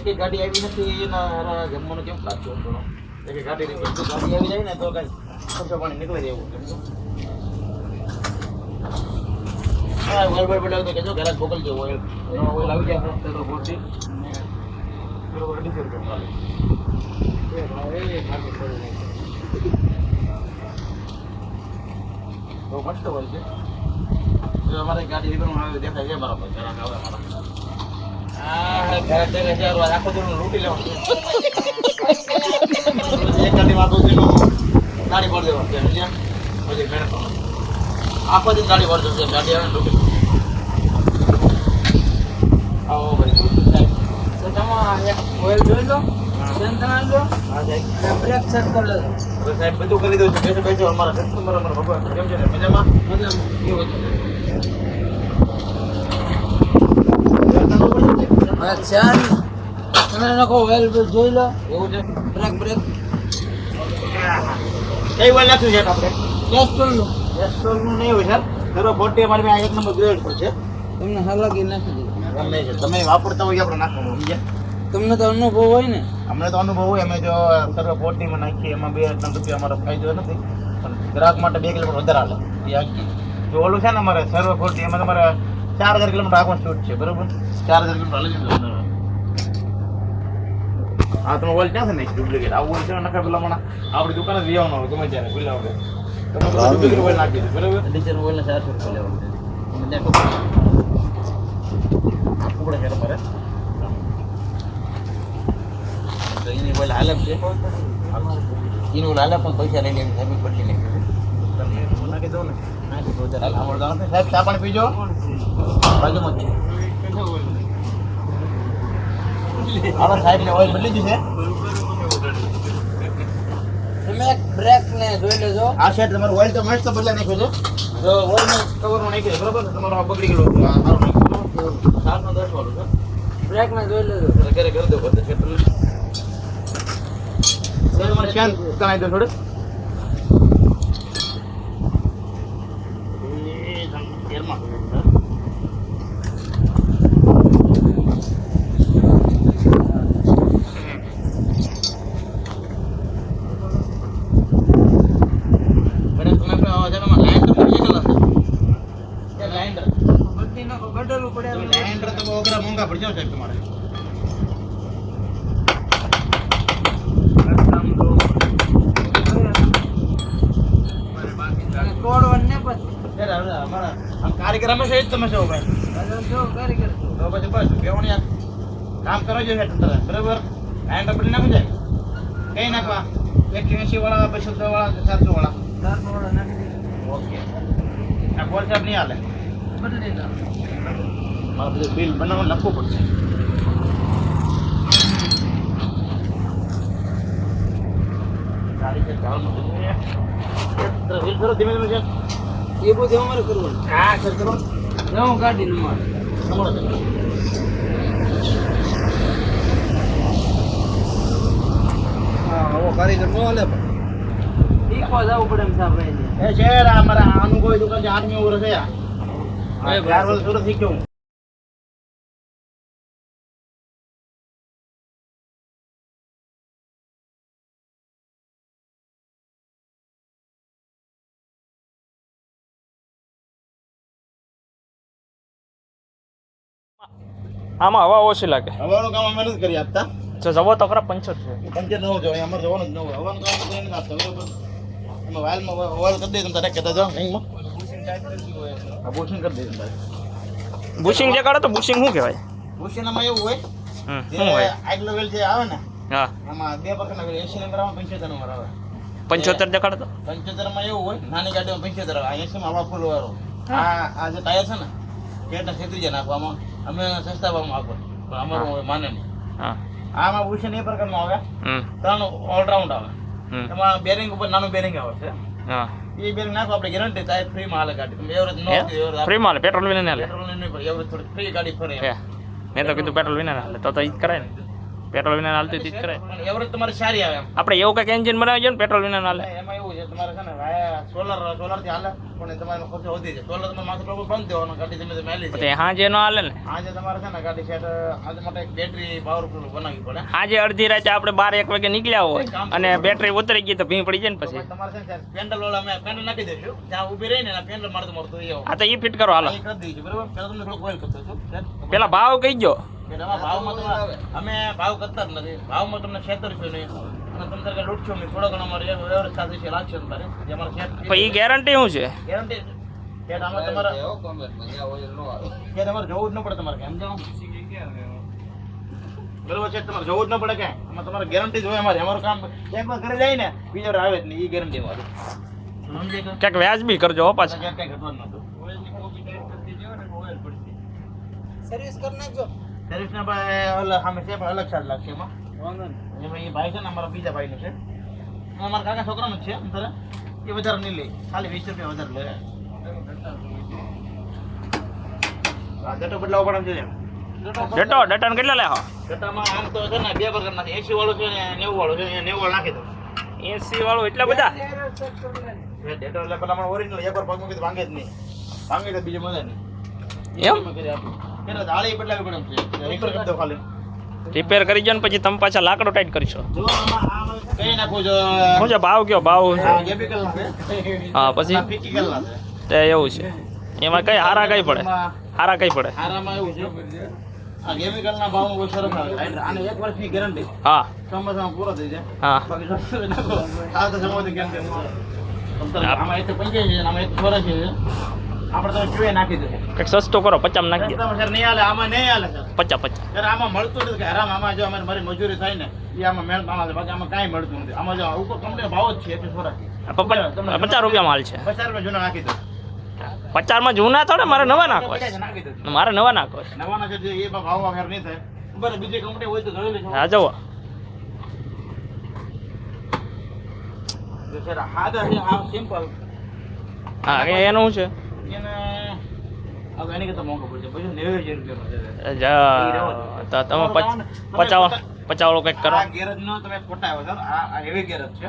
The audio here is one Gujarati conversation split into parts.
એક ગાડી આવી નથી, એના જમવાનું કેમ લાગતું હતું? એક ગાડી ગાડી આવી જાય ને, તો કઈ ખર્ચો પાણી નીકળી જાય એવું. હા કહેજો ઘરાક મોકલજો ઓઇલ ઓઇલ આવી જાય, તો બોટી બરોબર પડી નાખ્યું. બહુ મસ્ત હોય છે. અમારે ગાડી રિપેરમાં આવે, દેખાય છે બરાબર, ઘરાક આવે અમારા. આખો લૂંટી દિવસ ગાડી ભરજો છે ગાડી આવે ને આવો ભાઈ તો તમે ઓઇલ જોઈ લો બધું કરી દઉં છું બેસો બેસો અમારા કસ્ટમર અમારા ભગવાન કેમ છે મજામાં મતલબ એવું ચાર તમે નાખો ઓઇલ જોઈ લો. એવું છે? બ્રેક બ્રેક કઈ વાર નાખ્યું છે આપણે? કેસ્ટ્રોલ લો કેસ્ટ્રોલનું નહીં હોય સર. ધરો બોટી અમારી પાસે એક નંબર ગ્રેડ પર છે. તમને હાલાકી નાખી દીધી ગમે છે. તમે વાપરતા હોય આપણે નાખવાનું સમજ્યા? તમને તો અનુભવ હોય ને. અમને તો અનુભવ હોય. અમે જો સર્વ બોટીમાં નાખીએ એમાં બે ત્રણ રૂપિયા અમારો ફાયદો નથી. પણ ગ્રાહક માટે બે કિલોમીટર વધારે હાલે. એ આખી. જો ઓલું છે ને અમારે સર્વ બોટી એમાં તમારે ચાર હજાર કિલોમીટર આગળ છૂટ છે બરોબર? ચાર હજાર કિલોમીટર હાલી જજો હા તમે ઓલ ક્યાં છે ને? ડુપ્લિકેટ. આવું ઓલ છે ને નખા પેલા મને આપણી દુકાને જ લેવાનું હોય ગમે ત્યારે ભૂલા આવડે તમે ડુપ્લિકેટ ઓઇલ નાખી દીધું બરોબર? અઢીસો ઓઇલ ચારસો રૂપિયા લેવાનું પડે છે તમારે. એની ઓઇલ હાલે છે. એની ઓઇલ હાલે પણ પૈસા લઈ લેવી સાહેબ બદલી નાખી નાખી દઉં ને. નાખી નથી. સાહેબ ચા પાણી પીજો? બાજુમાં જ છે. હાલો સાહેબ ને ઓઇલ બદલી દીધી છે. તમે એક બ્રેક ને જોઈ લેજો. આ સાઈડ તમારું ઓઇલ તો મસ્ત બદલાઈ નાખ્યું છે. જો ઓઇલ ને કવરમાં નાખી દે ને તમારો આ બગડી ગયો. આ સારું નાખ્યું સાત નો દસ વાળું છે. બ્રેક ને જોઈ લેજો. ઘરે ઘરે કરી દો બધે છે મને શાંત કરાવી દો થોડું મેડમ તમે આપણે આવા જણામાં લાઈન તો પડી ગયેલા છે લાઈન બધી નાખો ગડલું પડે એમ. લાઈન તો બહુ અઘરા મોંઘા પડી જાવ સાહેબ તમારે અને તોડવાનું ને પછી ત્યારે હવે અમે છે જ તમે છો ભાઈ. તો પછી બસ બેવણી કામ કરો જોઈએ તરત બરાબર? એન્ડ પડી નાખી જાય કઈ નાખવા? એકસો એંસી વાળા બસો વાળા. સાતસો વાળા ઓકે. આ કોલ ચાપ નહીં હાલે. મારે બધું બિલ બનાવવાનું લખવું પડશે. ધીમે ધીમે છે. એ બધું અમારે કરવું હા સર કરો. હું ગાડી નું માર. તમારો છે હા કારીગર નો હાલે ઈકો જવું પડે એમ સાહેબ. એ છે આ મારા કોઈ દુકાન છે આઠમી વર્ષ થયા સુરત શીખ્યો આમાં હવા ઓછી લાગે. હવાનું કામ અમે નથી કરી આપતા. જો જવો તો ખરા પંચર છે. પંચર ન હોવું જોઈએ અમારે જવાનું જ ન હોય. હવાનું કામ કરી નથી આપતા બરોબર એમાં વાયલમાં વાયલ કરી દઈએ તમે તારે કહેતા જાઓ અહીંમાં બુશિંગ કરી દઈએ તારે બુશિંગ જે કાઢો તો બુશિંગ શું કહેવાય? બુશિંગમાં એવું હોય શું હોય? આગ લેવલ જે આવે ને હા. આમાં બે પ્રકારના એસી નંબર આવે પંચોતેર નંબર આવે. પંચોતેર દેખાડે તો? પંચોતેરમાં એવું હોય નાની ગાડીમાં પંચોતેર આવે. એસીમાં હવા ફૂલ વાળો. આ આ જે ટાયર છે ને પેટને ખેતરી જાય નાખવામાં. અમે સસ્તા ભાવમાં આપો પણ અમારું હોય માને નહીં. હા. આમાં ભૂષણ એ પ્રકારનું આવે. હમ. ત્રણ ઓલરાઉન્ડ આવે. હમ. એમાં બેરિંગ ઉપર નાનું બેરિંગ આવે છે. હા. એ બેરિંગ નાખો આપણે ગેરંટી થાય ફ્રીમાં હાલે ગાડી. તમે એવરેજ ન હે? ફ્રીમાં હાલે પેટ્રોલ વિના ના હાલે. પેટ્રોલ નહીં પડે એવરેજ થોડી ફ્રી ગાડી ફરે હે. મેં તો કીધું પેટ્રોલ વિના ના હાલે તો તો ઈ જ કરાય ને. પેટ્રોલ વિના હાલતું ઈ જ કરાય. એવરેજ તમારે સારી આવે એમ. આપણે એવું કંઈક એન્જિન બનાવી જોઈએ ને પેટ્રોલ વિના ના હાલે. એમાં એવું છે તમારે છે ને વાયા સોલર સોલરથી હાલે પણ તમારો ખર્ચો વધી જાય. સોલર તમે માથે પ્રોપર બંધ દેવાનો ગાડી તમે તમે મેલી પછી જાય. હાંજે નો હાલે ને. આજે તમારે છે ને ગાડી સેટ આજ માટે બેટરી પાવરફુલ બનાવવી પડે. હાંજે અડધી રાતે આપણે બાર એક વાગે નીકળ્યા હોય અને બેટરી ઉતરી ગઈ તો ભીં પડી જાય ને પછી. તમારે છે ને પેન્ડલ વાળા અમે પેન્ડલ નાખી દઈશું. ત્યાં ઊભી રહી ને પેન્ડલ મારતું મારતું એ હા તો એ ફિટ કરો હાલો. કરી દઈશું બરાબર? પેલા તમને થોડું ઓઇલ કરતો છું. પેલા ભાવ કહી ગયો ભાવમાં અમે ભાવ કરતા જ નથી. ભાવમાં તમને છેતરશું નહીં. અને તમે તારે લૂટશો નહીં થોડો ઘણો અમારે વ્યવસ્થા છે લાગશે તમારે જે અમારે સેટ પછી એ ગેરંટી શું છે? ગેરંટી કે આમાં તમારે માં. કે તમારે જવું જ ન પડે તમારે કેમ બરોબર છે તમારે જવું જ ન પડે ક્યાંય. એમાં તમારે ગેરંટી જોઈએ અમારે. અમારું કામ એકવાર ઘરે જાય ને બીજો આવે જ નહીં. એ ગેરંટી અમારી. ક્યાંક વ્યાજબી કરજો હો પાછા. ક્યાંક કંઈ ઘટવાનું નહોતું. સર્વિસ કરી નાખજો. સર્વિસના ભાઈ ઓલા સામે છે પણ અલગ ચાર્જ લાગશે એમાં. વાંધો નહીં. એમાં એ ભાઈ છે ને અમારા બીજા ભાઈનો છે. અને અમારા કાકા છોકરાનો જ છે અંતરે. એ વધારે નહીં લે. ખાલી વીસ રૂપિયા વધારે લે. બદલાવો ડેટો ડેટાને કેટલા લે હો? આમ તો છે ને બે પ્રકારના છે. એસી વાળું છે ને નેવું વાળું છે. અહીંયા નેવું વાળું નાખી દો એસી વાળો એટલા બધા? ડેટો એટલે પેલા અમારે ઓરિજિનલ એકવાર પગ મૂકી તો ભાંગે જ નહીં. ભાંગે તો બીજું મજા નહીં. એમ? કરી આપું. એટલે જાળી બદલાવી પડે એમ છે. રિપેર કરી દો ખાલી. રિપેર કરી જો ને પછી તમે પાછા લાકડો ટાઈટ કરશો. શું છે ભાવ કયો ભાવ હા પછી? તે એવું છે. એમાં કઈ હારા કઈ પડે? હારા કઈ પડે? આરામાં એવું છે. આ કેમિકલ ના ભાવમાં બહુ સરસ આવે. આને એક વર્ષની ગેરંટી હા. ચોમાસામાં પૂરો થઈ જાય. હા. તો તો આપણે તમે જોઈએ નાખી દે કંઈક સસ્તો કરો પચામ નાખી સર નહીં હાલે આમાં નહીં હાલે સર. પચા પચા આમાં મળતું નથી કે આરામ આમાં જો અમારી મારી મજૂરી થાય ને એ આમાં મેળ પાણા છે. બાકી આમાં કાંઈ મળતું નથી. આમાં જો ઉપર કંપની ભાવ જ છે આ પપ્પા- પચાસ રૂપિયા માલ છે. પચાસ રૂપિયા જૂના નાખી દો. પચારમાં જૂના થોડે મારે નવા નાખો મારે નવા નાખો નવા નાખે એ ભાવ વગર નહીં થાય. બરાબર બીજી કંપની હોય તો જોઈ હા જવો હા એનું છે? છે જા તો તમે પચ- પચાસ પચાવાળો કંઈક કરો. ગેરેજ નો તમે પટાવ્યો સર આ આ હેવી ગેરેજ છે.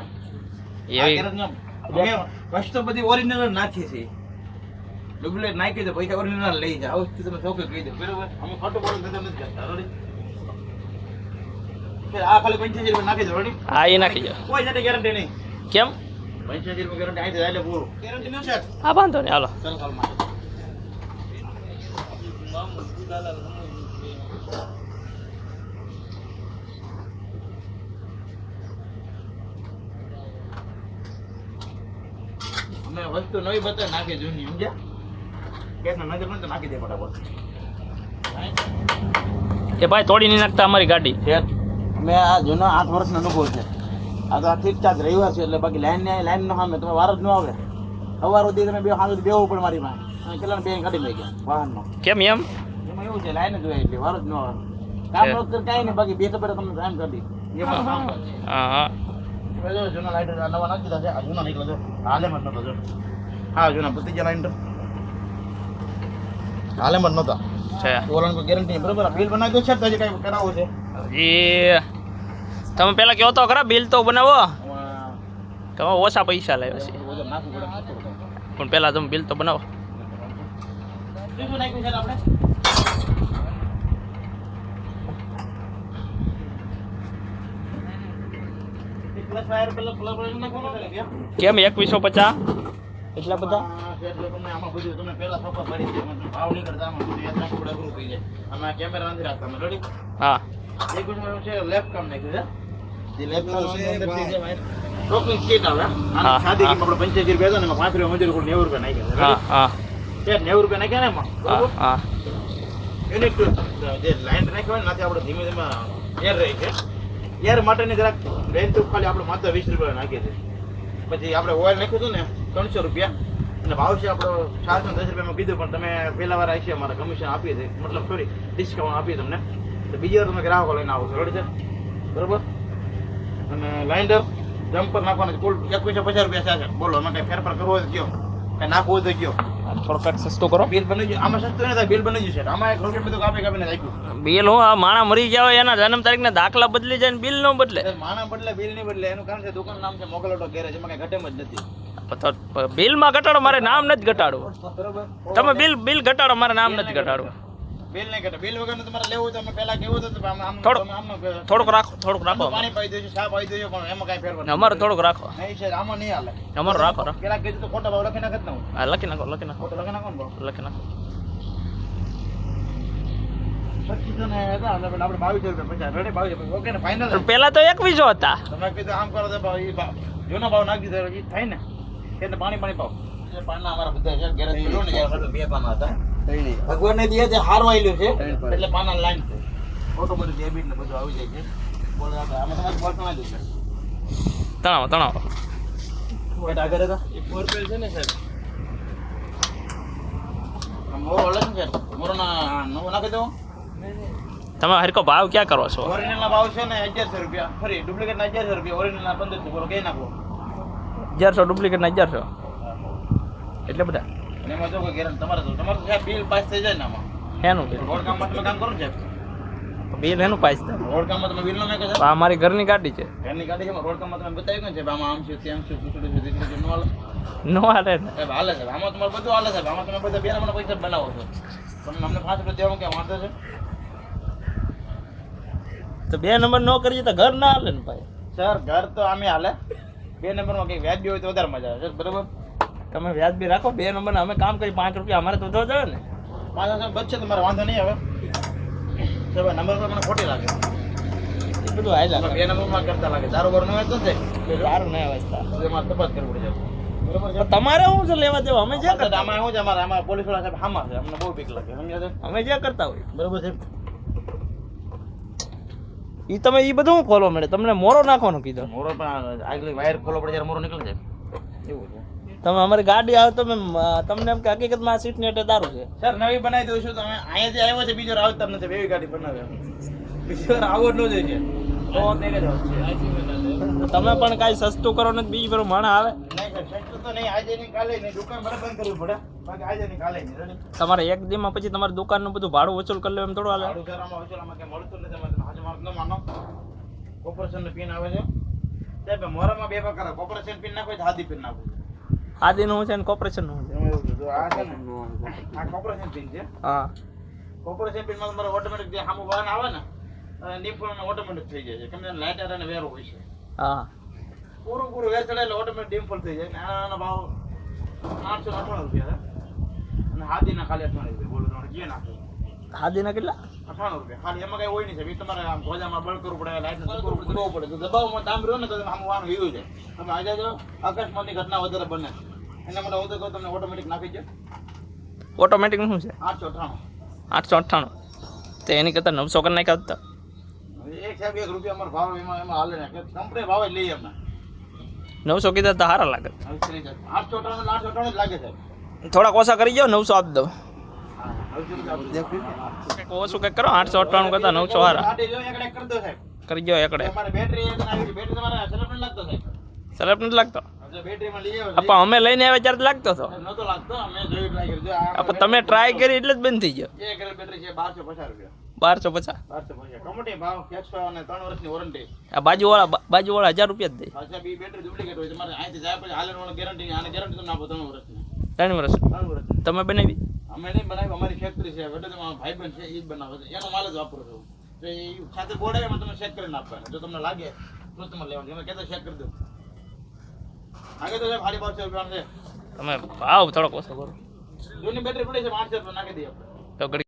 એવી ગેરેજ નો વસ્તુ બધી ઓરિજિનલ નાખી છે. ડુપ્લિકેટ નાખી દે પૈસા ઓરિજિનલ લઈ જાય આવું તમે ચોખ્ખું કહી દો. બરોબર? અમે ખોટું બોલું નથી નથી કરતા રેડી આ ખાલી પંચ્યાસી રૂપિયા નાખી દો રોડી હા એ નાખી જાઓ કોઈ જાતે ગેરંટી નહીં. કેમ? હા વાંધો નહીં હાલો. ચાલ ચાલમાં અમે વસ્તુ નવી બતા નાખી જૂની સમજ્યા? કેસનો નજર પણ નાખી દે ફટાફટ. એ ભાઈ તોડી નહીં નાખતા અમારી ગાડી. મેં આ જૂનો આઠ વર્ષનો અનુભવ છે. આ તો આ ઠીક ઠાક રવિવાર છે એટલે બાકી લાઈન ને લાઈન નો સામે તમે વાર જ ન આવે. સવાર સુધી તમે બે સાંજ બેવું પણ મારી પાસે. કેટલા બે કાઢી લઈ ગયા વાહનનો. કેમ એમ? એમાં એવું છે લાઈન જ હોય એટલે વાર જ ન આવે. કામ છે. વખતે કાંઈ નહીં બાકી બે તો તમને ટાઈમ કરી કરે. જો જૂના લાઈટ નવા નાખી દીધા છે આ જૂના નીકળે છે. હાલે મત નતો જો. હા જૂના પતી ગયા લાઈન તો. હાલે મત ઓલાની કોઈ ગેરંટી બરોબર? બિલ બનાવી દો છે તો કાંઈ કરાવવું છે. એ તમે પેલા કહો તો ખરા બિલ તો બનાવો. તમે ઓછા પૈસા લાવ્યા છે. પણ પેલા તમે બિલ તો બનાવો. નાખ્યું કેમ એકવીસો પચાસ? એટલા બધા? ખબર પડી છે અમે રેડી હા યુનિટ જે લાઈન હોય નાથી આપણે ધીમે ધીમે એર રહી છે. એર માટેની જરાક રેન્જ તો ખાલી આપણે માત્ર વીસ રૂપિયા નાખીએ છીએ. પછી આપણે ઓઇલ નાખ્યું હતું ને ત્રણસો રૂપિયા. અને ભાવ છે આપણો ચારસો દસ રૂપિયામાં કીધું પણ તમે પહેલા વાર આવી છે અમારે કમિશન આપીએ છીએ મતલબ સોરી ડિસ્કાઉન્ટ આપીએ તમને. તો બીજી વાર તમે ગ્રાહકો લઈને આવો છો. રેડી છે? બરોબર? અને લાઇન્ડર જમ્પર નાખવાનું કુલ એકવીસો પચાસ રૂપિયા છે બોલો એમાં કઈ ફેરફાર કરવો હોય ગયો કઈ નાખવો તો ગયો થોડું કંઈક કરો. બિલ બની ગયું. આમાં સસ્તું નથી બિલ બની ગયું છે. આમાં એક રૂપિયા બધું કાપી કાપીને રાખ્યું. બિલ હું આ માણા મરી ગયા હોય એના જન્મ તારીખના દાખલા બદલી જાય ને બિલ નો બદલે. છે બદલે બિલ નહીં બદલે. એનું કારણ છે દુકાન નામ છે મોગલ ઓટો ગેરેજ એમાં કઈ ઘટેમ જ નથી. બિલમાં ઘટાડો મારે નામ નથી ઘટાડવું. તમે બિલ બિલ ઘટાડો મારે નામ નથી ઘટાડવું. બિલ નહીં કરતા બિલ વગર તમારે લેવું તો અમે પહેલા કેવું હતું આમ આમ થોડું- આમ થોડુંક રાખો થોડુંક રાખો પાણી પાઈ દેજો સાફ પાઈ દેજો પણ એમાં કાંઈ ફેર ને અમારે થોડુંક રાખો. નહીં છે આમાં નહીં હાલે. અમારો રાખો રાખો. પેલા કીધું તો ખોટા ભાવ લખી નાખત ને હું લખી નાખો લખી નાખો. ખોટો લખી નાખો ને લખી નાખો. પેલા તો એકવીસો હતા. તમે કીધું આમ કરો તો ભાવ જૂનો ભાવ નાખી દીધો થાય ને. એટલે પાણી પાણી ભાવ. અમારા બધા છે. પેલો ને જ્યારે બે પાના હતા. ભગવાન ને દે હારવાયેલું છે. એટલે પાના લાઈન છે. ઓટોમેટિક ડેબિટ ને બધું આવી જાય છે. બોલો આપણે આમાં તમારે બોલ ના દે તણાવો તણાવો. વેટ આગળ હતા એ ફોર પેલ છે ને સાહેબ. મોરો અલગ છે મોરો ના નવો નાખી દો તમે હરકો ભાવ ક્યાં કરો છો? ઓરિજિનલ ના ભાવ છે ને અગિયારસો રૂપિયા. ફરી ડુપ્લિકેટ ના અગિયારસો રૂપિયા. ઓરિજિનલ ના પંદરસો બોલો કઈ નાખો. અગિયારસો ડુપ્લિકેટ ના અગિયારસો. એટલે બધા. અને એમાં જો કોઈ ગેરંટી તમારે તો તમારે સાહેબ બિલ પાસ થઈ જાય ને આમાં. બિલ રોડ કામમાં તમે કામ કરો ને સાહેબ? બિલ એનું પાસ થાય. રોડ કામમાં તમે બિલ નો નાખો તો સાહેબ આ મારી ઘરની ગાડી છે. ઘરની ગાડી છે રોડ કામમાં તમે બતાવ્યું સાહેબ? આમાં આમ છે તેમ છે પૂછડું છે દીકરું નો હાલે. નો હાલે સાહેબ હાલે સાહેબ. આમાં તમારે બધું હાલે સાહેબ. આમાં તમે બધા બે નંબરના પૈસા બનાવો છો. તમને અમને પાંચ રૂપિયા દેવાનું વાંધો છે? તો બે નંબર નો કરીએ તો ઘર ના હાલે ને ભાઈ. સર ઘર તો આમે હાલે. બે નંબરમાં કંઈક વ્યાજ હોય તો વધારે મજા આવે. સર બરોબર? તમે વ્યાજબી રાખો બે નંબર અમે કામ કરી પાંચ રૂપિયા અમારે તો જોઈએ ને. પાંચ હજાર બચશે તમારે વાંધો નહીં આવે. સાહેબ નંબર પર મને ખોટી લાગે. એ આવી હાલ્યા બે નંબરમાં કરતા લાગે. દારૂ બારું ન હોય તો સારું નહીં વાંચતા તો. એમાં તપાસ કરવી પડે. બરોબર તમારે શું છે લેવા દેવા? અમે જે કરતા અમારે શું છે? અમારે આમાં પોલીસવાળા સાહેબ હામા છે. અમને બહુ બીક લાગે. સમજ્યા છે? અમે જે કરતા હોય. બરોબર છે. એ તમે એ બધું શું ખોલવા મળે? તમને મોરો નાખવાનું કીધો. મોરો પણ આગલી વાયર ખોલવા પડે જયારે મોરો નીકળે છે. એવું છે. તમે અમારી ગાડી આવે તો મેં તમને એમ કે હકીકતમાં આ સીટ ને એટલે દારૂ છે. સર નવી બનાવી દઉં છું. તમે અહીંયાથી આવ્યો છે બીજો જ નથી એવી ગાડી બનાવે. બીજો વાર નો જોઈએ તમે પણ કાંઈ સસ્તું કરો ને બીજી બરો માણસ આવે. દુકાન તમારે એક દીમાં પછી તમારી દુકાનનું બધું ભાડું વસૂલ કરી લે એમ થોડું હાલે. કોર્પોરેશન ન પિન આવે છે. મોરામાં બે પ્રકાર કોર્પોરેશન પિન નાખો હાદી પિન નાખો. આદિનું શું છે ને કોર્પોરેશનનું છે. એમાં એવું છે. જો આ છે ને આ કોર્પોરેશન પિન છે. હા. કોર્પોરેશન પિનમાં તમારે ઓટોમેટિક જે સામું વાહન આવે ને ડીમ ઓટોમેટિક થઈ જાય છે. કેમ લાઇટર અને વેરો હોય છે. હા. પૂરું પૂરું વેર ચડે એટલે ઓટોમેટિક ડિમ્પલ થઈ જાય. ને ભાવ આઠસો અઠાણું રૂપિયા છે. અને હાદીના ખાલી અઠાણું રૂપિયા. બોલો તમારે જે નાખો? હાદીના કેટલા? અઠાણું રૂપિયા. ખાલી એમાં કઈ હોય નહીં સાહેબ. તમારે આમ ધોજામાં બળ કરવું પડે લાઈટ કરવું પડે. તો દબાવમાં તામ રહ્યો ને તો આમ વાનું વીવું છે. તમે આજે જો અકસ્માતની ઘટના વધારે બને. એના માટે તમને ઓટોમેટિક નાખી દો ઓટોમેટિકનું શું છે? આઠસો અઠાણું આઠસો અઠ્ઠાણું. તો એની કરતાં નવસો કરી નાખ્યા હોત એક સાહેબ એક રૂપિયા અમારો ભાવ એમાં એમાં હાલે ને. કંપની ભાવ લઈએ અમે નવસો કીધા તો સારા લાગે. આઠસો અઠાણું આઠસો અઠાણું લાગે સાહેબ. થોડાક ઓછા કરી જાઓ નવસો આપી દો ઓછું કંઈક કરો આઠસો અઠ્ઠાણું કરતા નવસો સારા ગાડી જો એકડે કરી દો સાહેબ. કરી જાઓ એકડે. છે. સેલ્ફ નથી લાગતો? આપા અમે લઈને આવ્યા ત્યારે લાગતો હતો. નતો લાગતો અમે જોઈ ટ્રાય કર્યું અપા તમે ટ્રાય કરી એટલે જ બંધ થઈ ગયો. એક રેલ બેટરી છે બારસો પચાસ રૂપિયા. બારસો પચાસ? કમોટી ભાવ એકસો અને ત્રણ વર્ષની વોરંટી આ બાજુવાળા બાજુવાળા હજાર રૂપિયા જ દે. અચ્છા બી બેટરી ડુપ્લિકેટ હોય તમારે અહીંથી જાય પછી હાલે ગેરંટી આને ગેરંટી તમને આપો ત્રણ વર્ષની. ત્રણ વર્ષ. ત્રણ વર્ષ તમે બનાવી? અમે નહીં બનાવી અમારી ફેક્ટરી છે. વડે તમારા બન છે એ જ બનાવે છે. એનો માલ જ વાપરો છો. તો એ સાથે બોર્ડ આવે તમે ચેક કરીને આપવાના જો તમને લાગે તો તમારે લેવાનું. અમે કહેતા ચેક કરી દો આગે તો સાહેબ સાડી બારસો રૂપિયા છે તમે ભાવ થોડોક ઓછો કરો. જૂની બેટરી પડી છે પાંચસો રૂપિયા નાખી દઈએ આપણે. તો ઘડી